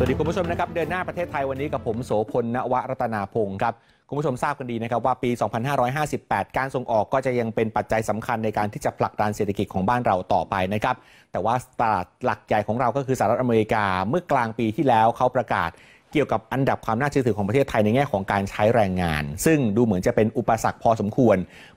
สวัสดีคุณผู้ชมนะครับเดินหน้าประเทศไทยวันนี้กับผมโสพลนวรัตนาพงศ์ครับคุณผู้ชมทราบกันดีนะครับว่าปี 2558 การส่งออกก็จะยังเป็นปัจจัยสำคัญในการที่จะผลักดันเศรษฐกิจของบ้านเราต่อไปนะครับแต่ว่าตลาดหลักใหญ่ของเราก็คือสหรัฐอเมริกาเมื่อกลางปีที่แล้วเขาประกาศ เกี่ยวกับอันดับความน่าเชื่อถือของประเทศไทยในแง่ของการใช้แรงงาน ซึ่งดูเหมือนจะเป็นอุปสรรคพอสมควร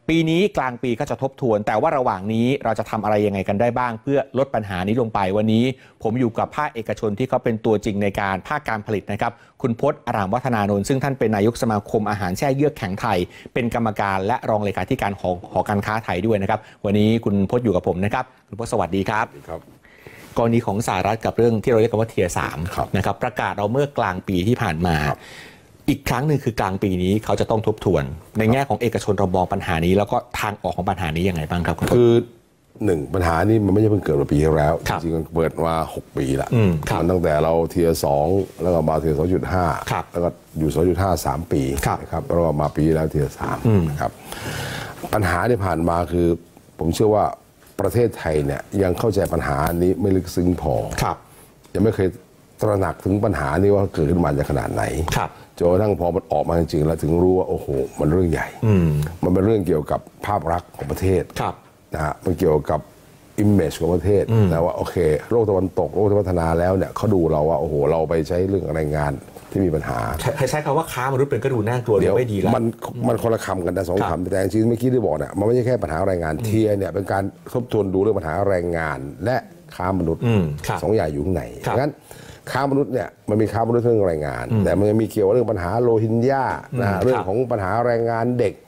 ปีนี้กลางปีก็จะทบทวน แต่ว่าระหว่างนี้เราจะทำอะไรยังไงกันได้บ้าง เพื่อลดปัญหานี้ลงไปวันนี้ ผมอยู่กับภาคเอกชนที่เขาเป็นตัวจริงในการภาคการผลิตนะครับ คุณพจน์อารามวัฒนานนท์ซึ่งท่านเป็นนายกสมาคมอาหารแช่เยือกแข็งไทย เป็นกรรมการและรองเลขาธิการของหอการค้าไทยด้วยนะครับ วันนี้คุณพจน์อยู่กับผมนะครับ คุณพจน์สวัสดีครับ กรณีของสหรัฐกับเรื่องที่เราเรียกกันว่าเทียสามครับนะครับประกาศเราเมื่อกลางปีที่ผ่านมาครับอีกครั้งหนึ่งคือกลางปีนี้เขาจะต้องทบทวน ในแง่ของเอกชนเรามองปัญหานี้ แล้วก็ทางออกของปัญหานี้ยังไงบ้างครับคุณพจน์คือหนึ่งปัญหานี้มันไม่ใช่เพิ่งเกิดมาปีที่แล้วครับจริงๆมันเปิดมา 6 ปีละอืมครับมันตั้งแต่เราเทียสองแล้วก็มาเทียสองจุดห้าครับแล้วก็อยู่สองจุดห้าสามปีครับนะครับแล้วก็มาปีที่แล้วเทียสามนะครับปัญหาที่ผ่านมาคือ ผมเชื่อว่า ประเทศไทยเนี่ยยังเข้าใจปัญหานี้ไม่ลึกซึ้งพอครับยังไม่เคยตระหนักถึงปัญหานี้ว่าเกิดขึ้นมาจากขนาดไหนครับจนกระทั่งพอมันออกมาจริงๆแล้วถึงรู้ว่าโอ้โห มันเรื่องใหญ่มันเป็นเรื่องเกี่ยวกับภาพลักษณ์ของประเทศครับนะฮะมันเกี่ยวกับ อิมเมจของประเทศนะว่าโอเค โลกตะวันตกโลกที่พัฒนาแล้วเนี่ยเขาดูเราว่าโอ้โหเราไปใช้เรื่องแรงงานที่มีปัญหาใช้ใช้คำว่าค้ามนุษย์เป็นก็ดูน่ากลัวเดี๋ยวไม่ดีแล้วมันมันคนละคำกันนะสองครับคำแต่จริงๆเมื่อกี้ที่บอกเนี่ยมันไม่ใช่แค่ปัญหาแรงงานเทียเนี่ยเป็นการทบทวนดูเรื่องปัญหาแรงงาน และค้ามนุษย์อืมครับสองอย่างอยู่ข้างในครับงั้นค้ามนุษย์เนี่ยมันมีค้ามนุษย์เรื่องแรงงาน แต่มันยังมีเกี่ยวกับเรื่องปัญหาโลหินญานะฮะเรื่องของปัญหาแรงงานเด็กนะ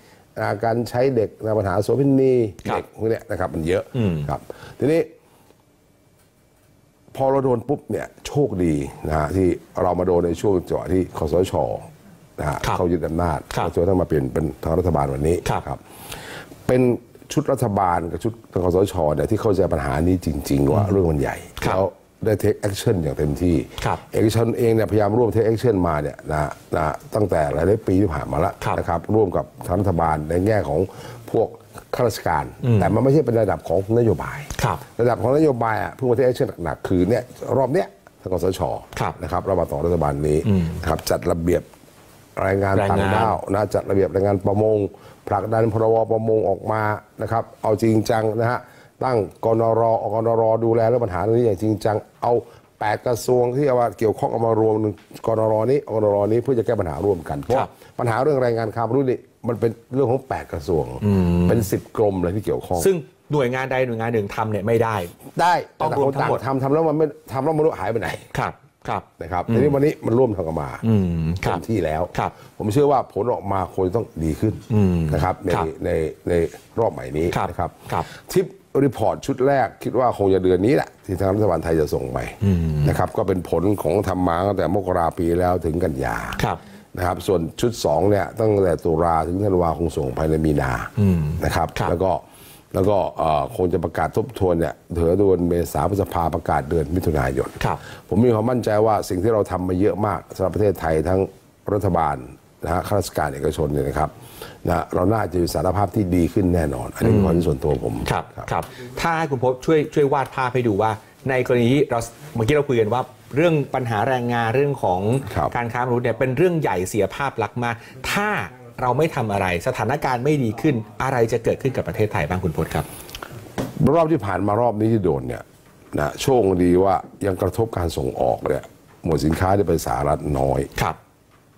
การใช้เด็กนะปัญหาโสเภณีครับเด็กพวกเนี้ยนะครับ มันเยอะครับ ทีนี้ พอเราโดนปุ๊บเนี่ยโชคดีนะฮะที่เรามาโดนในช่วงจังหวะที่คสชนะฮะครับเขายึดอำนาจครับจนกระทั่งมาเปลี่ยนเป็นทางรัฐบาลวันนี้ครับ เป็นชุดรัฐบาลกับชุดทางคสชเนี่ยที่เข้าใจปัญหานี้จริง ๆ ว่าเรื่องมันใหญ่ครับแล้ว ได้เทคแอคชั่นอย่างเต็มที่ครับเอกชนเองเนี่ยพยายามร่วมเทคแอคชั่นมาเนี่ยนะนะตั้งแต่หลายๆปีที่ผ่านมาแล้วครับนะครับร่วมกับทางรัฐบาลในแง่ของพวกข้าราชการ แต่มันไม่ใช่เป็นระดับของนโยบายครับระดับของนโยบายอะเพิ่งมาที่แอคชั่นหนักๆคือเนี่ยรอบเนี้ยทางกสชครับนะครับระหว่างสองรัฐบาลนี้นะครับจัดระเบียบแรงงานแรงงานต่างด้าวนะจัดระเบียบแรงงานประมงผลักดันพรบประมงออกมานะครับ เอาจริงจังนะฮะ ตั้งกนรอกนรดูแลเรื่องปัญหาเรื่องนี้อย่างจริงจังเอาแปดกระทรวงที่เอามาเกี่ยวข้องเอามารวมหนึ่งกนรนี้กนรนี้เพื่อจะแก้ปัญหาร่วมกันเพราะครับปัญหาเรื่องแรงงานค้ามนุษย์นี่มันเป็นเรื่องของแปดกระทรวง เป็นสิบกรมเลยที่เกี่ยวข้อง ซึ่งหน่วยงานใดหน่วยงานหนึ่งทำเนี่ยไม่ได้ ได้ต้องแต่รวมคนทั้งหมดทำทำแล้วมันไม่ทำแล้วมนุษย์หายไปไหนครับครับนะครับทีนี้วันนี้มันร่วมทำกันมาครัเต็บมที่แล้วครับผมเชื่อว่าผลออกมาควรต้องดีขึ้นนะครับในครับในในรอบใหม่นี้ครับนะครับครับทิป รีพอร์ตชุดแรกคิดว่าคงจะเดือนนี้แหละ ที่ทางรัฐบาลไทยจะส่งไปนะครับ ก็เป็นผลของทำมาตั้งแต่มกราปีแล้วถึงกันยาครับนะครับ ส่วนชุด2เนี่ยตั้งแต่ตุลาถึงธันวาคงส่งภายในมีนานะครับครับแล้วก็แล้วก็เอ่อคงจะประกาศทบทวนเนี่ยเถือเดือนเมษาพฤษภาประกาศเดือนมิถุนายนครับผมมีความมั่นใจว่าสิ่งที่เราทำมาเยอะมากสำหรับประเทศไทยทั้งรัฐบาลนะฮะข้าราชการเอกชนเนี่ยนะครับ นะเราน่าจะมีสารภาพที่ดีขึ้นแน่นอน อันนี้เป็นความเห็นส่วนตัวผมครับครับ ถ้าให้คุณพบช่วยช่วยวาดภาพให้ดูว่า ในกรณีที่เราเมื่อกี้เราคุยกันว่าเรื่องปัญหาแรงงานเรื่องของครับการค้ามนุษย์เนี่ยเป็นเรื่องใหญ่เสียภาพลักษณ์มากถ้าเราไม่ทำอะไรสถานการณ์ไม่ดีขึ้นอะไรจะเกิดขึ้นกับประเทศไทยบ้างคุณพจน์ครับ รอบที่ผ่านมารอบนี้ที่โดนเนี่ยนะโชคดีว่ายังกระทบการส่งออกเนี่ยหมวดสินค้าที่ไปสหรัฐน้อยครับ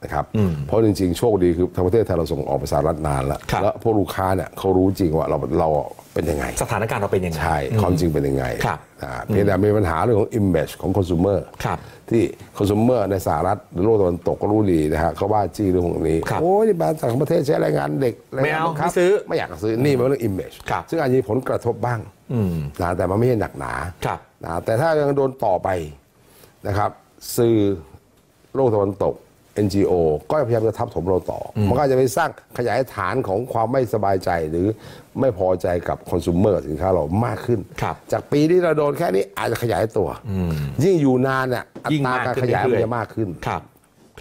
นะครับเพราะจริงๆ โชคดีคือทางประเทศไทยเราส่งออกไปสหรัฐนานแล้วครับแล้วพวกลูกค้าเนี่ยเขารู้จริงว่าเราเราเป็นยังไง สถานการณ์เราเป็นยังไง ใช่ ความจริงเป็นยังไงครับอ่าเพียงแต่มีปัญหาเรื่องของ image ของ consumer ครับที่ consumer ในสหรัฐหรือโลกตะวันตกก็รู้ดีนะฮะเขาว่าจี้เรื่องพวกนี้ครับโอ้ยนี่แบรนด์ต่างประเทศใช้แรงงานเด็กแรงไม่งานเอาบังคับไม่ซื้อไม่อยากซื้อนี่มันเป็นเรื่อง image ครับซึ่งอาจจะมีผลกระทบบ้างนะแต่มันไม่ใช่หนักหนาครับนะแต่ถ้ายังโดนต่อไปนะครับ สื่อโลกตะวันตก NGO ก็พยายามจะทับถมเราต่ออมันก็จะไปสร้างขยายฐานของความไม่สบายใจหรือไม่พอใจกับคอน sumer สินค้าเรามากขึ้นครับจากปีที่เราโดนแค่นี้อาจจะขยายตัว ยิ่งอยู่นานเนี่ยอัยิ่งตรามากการขึ้นขยายเรื่มันอยๆจะมากขึ้นครับ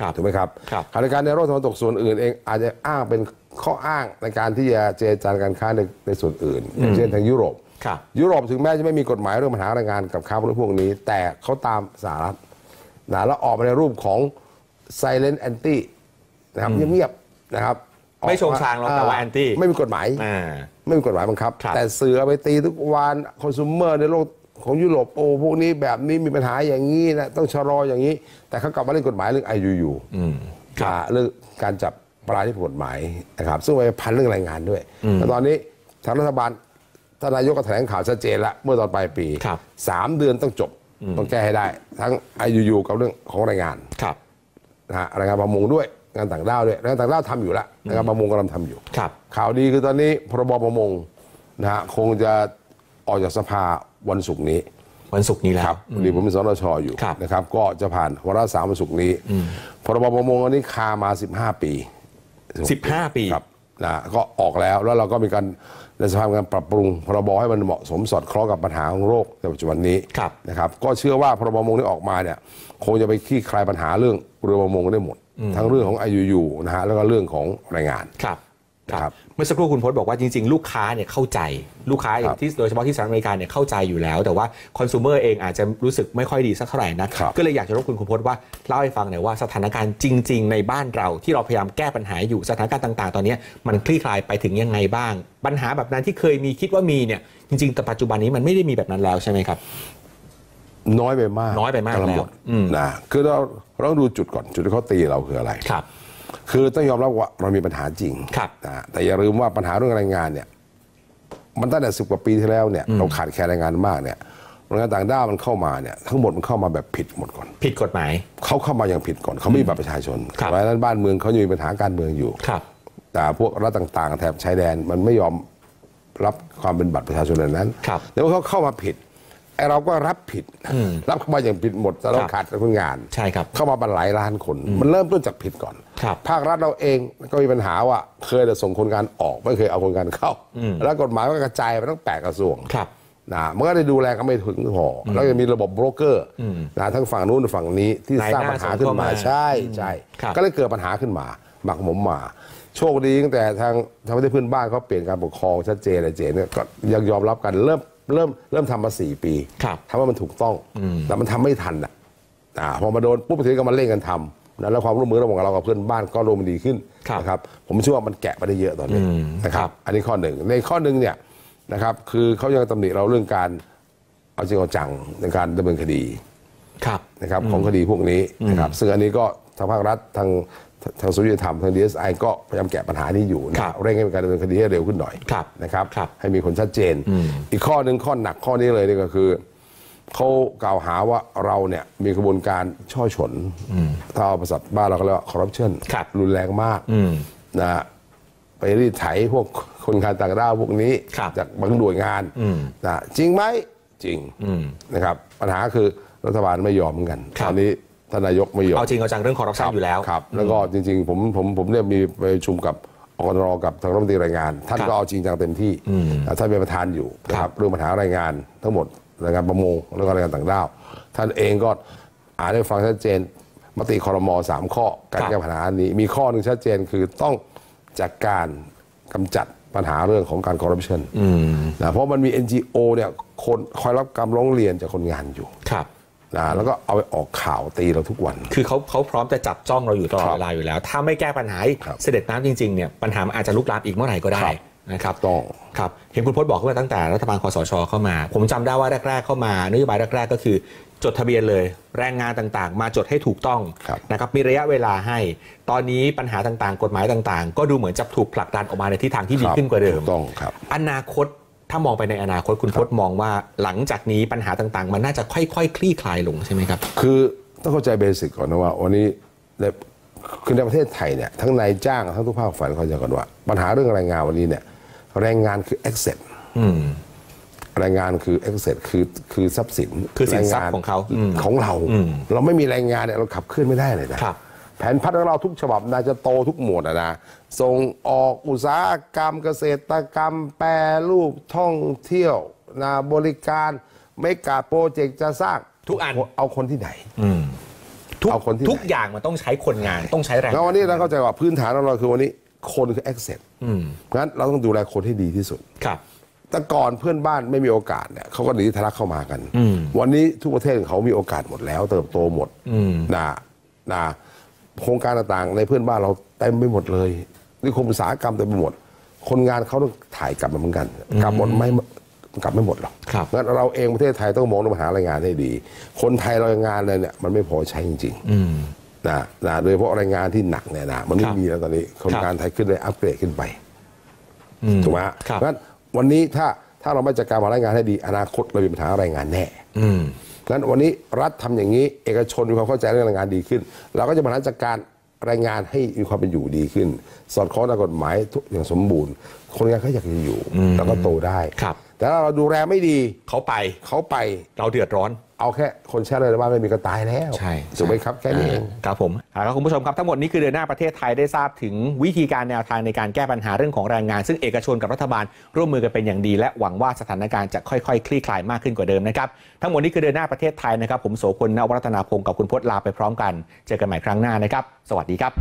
ครับถูกไหมครับครับขณะเดียวกันในโลกตะวันตกส่วนอื่นเองอาจจะอ้างเป็นข้ออ้างในการที่จะเจรจาการค้าในในส่วนอื่นอย่างเช่นทางยุโรปครับยุโรปถึงแม้จะไม่มีกฎหมายเรื่องปัญหาแรงงานกับค้ามนุษย์พวกนี้ แต่เขาตามสหรัฐนะแล้วออกมาในรูปของ silent anti นะครับเงียบๆนะครับไม่โชงชางหรอกแต่ว่า anti ไม่มีกฎหมายอ่าไม่มีกฎหมายบังคับครับ แต่เสือไปตีทุกวันคอน sumer ในโลกของยุโรปโอ้พวกนี้แบบนี้มีปัญหาอย่างนี้นะต้องชะลออย่างนี้ แต่เขากลับมาเล่นกฎหมายเรื่อง IUU อ่าเรื่องการจับปลาที่ผิดกฎหมายนะครับ ซึ่งไปพันเรื่องแรงงานด้วยแล้วตอนนี้ทางรัฐบาลท่านนายกก็แถลงข่าวชัดเจนแล้วเมื่อตอนปลายปีครับสามเดือนต้องจบต้องแก้ให้ได้ ทั้ง IUU กับเรื่องของแรงงานครับนะฮะ แรงงานประมงด้วยงานต่างด้าวด้วยแรงงานต่างด้าวทำอยู่แล้วแรงงานประมงกำลังทำอยู่ครับข่าวดีคือตอนนี้พรบประมงนะฮะคงจะออกจากสภาวันศุกร์นี้ วันศุกร์นี้แล้ควรับพอดีผมเป็นสนชอยู่ครับนะครับ ก็จะผ่านวาระสามวันศุกร์นี้พรบประมงอันนี้คามา 15 ปี 15 ปีครับ นะก็ออกแล้วแล้วเราก็มีการในสภาพการปรับปรุงพรบให้มันเหมาะสมสอดคล้องกับปัญหาของโรคในปัจจุบันนี้ครับนะครับก็เชื่อว่าพรบประมงที่ออกมาเนี่ยคงจะไปคลี่คลายปัญหาเรื่องเรือประมงได้หมด ทั้งเรื่องของ IUU นะฮะแล้วก็เรื่องของแรงงานครับ ครับเมื่อสักครู่คุณพจน์บอกว่าจริง ๆ ลูกค้าเนี่ยเข้าใจลูกค้าอย่างที่โดยเฉพาะที่สหรัฐอเมริกาเนี่ยเข้าใจอยู่แล้ว แต่ว่าคอน sumer เองอาจจะรู้สึกไม่ค่อยดีสักเท่าไหร่นะครับก็เลยอยากจะรบกวนคุณพจน์ว่าเล่าให้ฟังหน่อยว่าสถานการณ์จริง ๆ ในบ้านเราที่เราพยายามแก้ปัญหาอยู่สถานการณ์ต่าง ๆ ตอนนี้มันคลี่คลายไปถึงยังไงบ้าง ปัญหาแบบนั้นที่เคยมีคิดว่ามีเนี่ยจริงๆแต่ปัจจุบันนี้มันไม่ได้มีแบบนั้นแล้วใช่ไหมครับน้อยไปมากน้อยไปมากำลังแล้วหมดอืมนะคือเราเราต้องดูจุดก่อนจุดที่เขาตีเราคืออะไรครับ คือต้องยอมรับว่าเรามีปัญหาจริงครับนะแต่อย่าลืมว่าปัญหาเรื่องแรงงานเนี่ยมันตั้งแต่สิบกว่าปีที่แล้วเนี่ยเราขาดแคลนแรงงานมากเนี่ยแรงงานต่างด้าวมันเข้ามาเนี่ยทั้งหมดมันเข้ามาแบบผิดหมดก่อน ผิดกฎหมายเขาเข้ามาอย่างผิดก่อนเขาไม่มีบัตรประชาชนครับเพราะฉะนั้นบ้านเมืองเขายังมีปัญหาการเมืองอยู่ครับ แต่พวกรัฐต่าง ๆ แถบชายแดนมันไม่ยอมรับความเป็นบัตรประชาชนเหล่านั้นครับแล้วเขาเข้ามาผิด ไอเราก็รับผิด รับเข้ามาอย่างผิดหมดแต่เราครับขาดคนงานใช่ครับเข้ามาเป็นหลายล้านคน มันเริ่มต้นจากผิดก่อนครับภาครัฐเราเองก็มีปัญหาว่าเคยแต่ส่งคนงานออกไม่เคยเอาคนงานเข้า แล้วกฎหมายก็กระจายไปทั้งแปดกระทรวงครับนะมันก็ได้ดูแลก็ไม่ถึงพอแล้วยังมีระบบโบรกเกอร์นะทั้งฝั่งนู้นฝั่งนี้ที่นายสร้างหน้าปัญหาขึ้นส่งเข้ามามาใช่ใช่ครับก็เลยเกิดปัญหาขึ้นมาหมักหมมมาโชคดีตั้งแต่ทางทางประเทศเพื่อนบ้านเขาเปลี่ยนการปกครองชัดเจนอะไรเจนเนี่ยก็ยังยอมรับกันเริ่ม เริ่มเริ่มทำมาสี่ปีครับทำว่ามันถูกต้องแต่มันทำไม่ทันอะอ่าพอมาโดนปุ๊บทีนี้ก็มาเร่งกันทำนะแล้วความร่วมมือระหว่างเรากับเพื่อนบ้านก็รวมนดีขึ้นครับนะครับผมเชื่อว่ามันแกะไปได้เยอะตอนนี้นะคครัรับบอันนี้ข้อหนึ่งในข้อหนึ่งเนี่ยนะครับ คือเขายังตำหนิเราเรื่องการเอาจริงเอาจังในการดำเนินคดีครับนะครับของคดีพวกนี้นะครับซึ่งอันนี้ก็ทางภาครัฐทาง ทางสุริยธรรมทางดีเอสไอก็พยายามแกะปัญหานี้อยู่นะครับเร่งให้มีการดำเนินคดีให้เร็วขึ้นหน่อยครับนะครับครับให้มีคนชัดเจน อีกข้อหนึ่งข้อหนักข้อนี้เลยนี่ก็คือเขากล่าวหาว่าเราเนี่ยมีกระบวนการช่อฉนถ้าเอาภาษาบ้านเราก็เรียกว่าคอร์รัปชันครับรุนแรงมากนะฮะไปรีดไถพวกคนงานต่างด้าวพวกนี้ครับจากบางหน่วยงานนะจริงไหมจริงนะครับ ปัญหาคือรัฐบาลไม่ยอมเหมือนกันครับตอนนี้ ท่านนายกไม่ยอมเอาจริงเอาจังเรื่องคอร์รัปชันอยู่แล้วครับแล้วก็จริง ๆ ผมผมผมเนี่ยมีไปประชุมกับอกรกับทางรัฐมนตรีแรงงาน ท่านครับก็เอาจริงจังเต็มที่อ่าท่านเป็นประธานอยู่นะคครัรับบเรื่องปัญหาแรงงานทั้งหมดแรงงานประมงแล้วก็แรงงานต่างด้าวท่านเองก็อ่านให้ฟังชัดเจนมติคอรมอสามข้อการครับแก้ปัญหานี้ มีข้อหนึ่งชัดเจนคือต้องจัดการกำจัดปัญหาเรื่องของการคอร์รัปชันนะเพราะมันมี NGO เนี่ยคนคอยรับการร้องเรียนจากคนงานอยู่ครับ นะแล้วก็เอาไปออกข่าวตีเราทุกวัน คือเขาเขาพร้อมจะจับจ้องเราอยู่ตลอดครับเวลาอยู่แล้ว ถ้าไม่แก้ปัญหาครับเสด็จน้ำจริงๆเนี่ยปัญหามันอาจจะลุกลามอีกเมื่อไหร่ก็ได้ครับนะครับต้องครับเห็นคุณพจน์บอกว่าตั้งแต่รัฐบาลคอสชเข้ามา ผมจำได้ว่าแรก ๆเข้ามานโยบายแรกๆก็คือ จดทะเบียนเลย แรงงานต่างๆ มาจดให้ถูกต้องครับนะครับมีระยะเวลาให้ ตอนนี้ปัญหาต่างๆ กฎหมายต่างๆ ก็ดูเหมือนจะถูกผลักดันออกมาในทิศทางที่ดีครับขึ้นกว่าเดิมถูกต้องครับอนาคต ถ้ามองไปในอนาคตคุณพจน์มองว่าหลังจากนี้ปัญหาต่างๆ มันน่าจะค่อยๆคลี่คลายลงใช่ไหมครับ คือต้องเข้าใจเบสิกก่อนนะว่าวันนี้ในคือในประเทศไทยเนี่ยทั้งนายจ้างทั้งทุกภาคฝ่ายเข้าใจก่อนว่า ปัญหาเรื่องแรงงานวันนี้เนี่ยแรงงานคือ asset แรงงานคือ asset คือคือทรัพย์สินคือสินทรัพย์แงของเขาอืมของเรา เราไม่มีแรงงานเนี่ยเราขับเคลื่อนไม่ได้เลยนะครับ แผนพัฒนาของเราทุกฉบับน่าจะโตทุกหมวดอะนะส่งออกอุตสาหกรรมเกษตรกรรม แปรรูปท่องเที่ยวนะบริการไม่กาโปรเจกต์จะสร้างทุกอันเอาคนที่ไหนทุกเอาคนที่ไหนทุกอย่างมันต้องใช้คนงานต้องใช้แรงแล้ววันนี้เราเข้าใจว่าพื้นฐานของเราคือวันนี้คนคือ asset งั้นเราต้องดูแลคนให้ดีที่สุดครับแต่ก่อนเพื่อนบ้านไม่มีโอกาสเนี่ยเขาก็หนีทะลักเข้ามากัน วันนี้ทุกประเทศเขามีโอกาสหมดแล้ว เติบโตหมดนะนะ โครงการต่างๆ ในเพื่อนบ้านเราเต็มไปหมดเลยนิคมอุตสาหกรรมเต็มไปหมด คนงานเขาต้องถ่ายกลับมาเหมือนกันกลับหมดไหม่กลับไม่หมดหรอกครับงั้นเราเองประเทศไทยต้องมองปัญหาแรงงานให้ดี คนไทยเราแรงงานเลยเนี่ยมันไม่พอใช้จริงๆนะนะโดยเฉพาะแรงงานที่หนักเนี่ยนะมันไม่ครับมีแล้วตอนนี้ คนครับงานไทยขึ้นเลยอัปเกรดขึ้นไปถูกไหมฮะครับงั้นวันนี้ถ้าถ้าเราไม่จัดการมาแรงงานให้ดี อนาคตเรามีปัญหาแรงงานแน่ งั้นวันนี้รัฐทำอย่างนี้ เอกชนมีความเข้าใจเรื่องแรงงานดีขึ้น เราก็จะบริหารจัดการแรงงานให้มีความเป็นอยู่ดีขึ้น สอดคล้องตามกฎหมายทุกอย่างสมบูรณ์ คนงานเขาอยากจะอยู่แล้วก็โตได้ครับแต่ถ้าเราดูแลไม่ดีเขาไปเขาไปเราเดือดร้อน เอาแค่คนแช่เลยในบ้านไม่มีก็ตายแล้วใช่ถูกไหมครับแค่นี้เองาครับผมอ่าครับคุณผู้ชมครับทั้งหมดนี้คือเดือนหน้าประเทศไทยได้ทราบถึงวิธีการแนวทางในการแก้ปัญหาเรื่องของแรงงาน ซึ่งเอกชนกับรัฐบาลร่วมมือกันเป็นอย่างดี และหวังว่าสถานการณ์จะค่อยๆ คลี่คลายมากขึ้นกว่าเดิมนะครับทั้งหมดนี้คือเดือนหน้าประเทศไทยนะครับ ผมโสพลนวรัตนาพงศ์กับคุณพจน์ลาไปพร้อมกัน เจอกันใหม่ครั้งหน้านะครับ สวัสดีครับ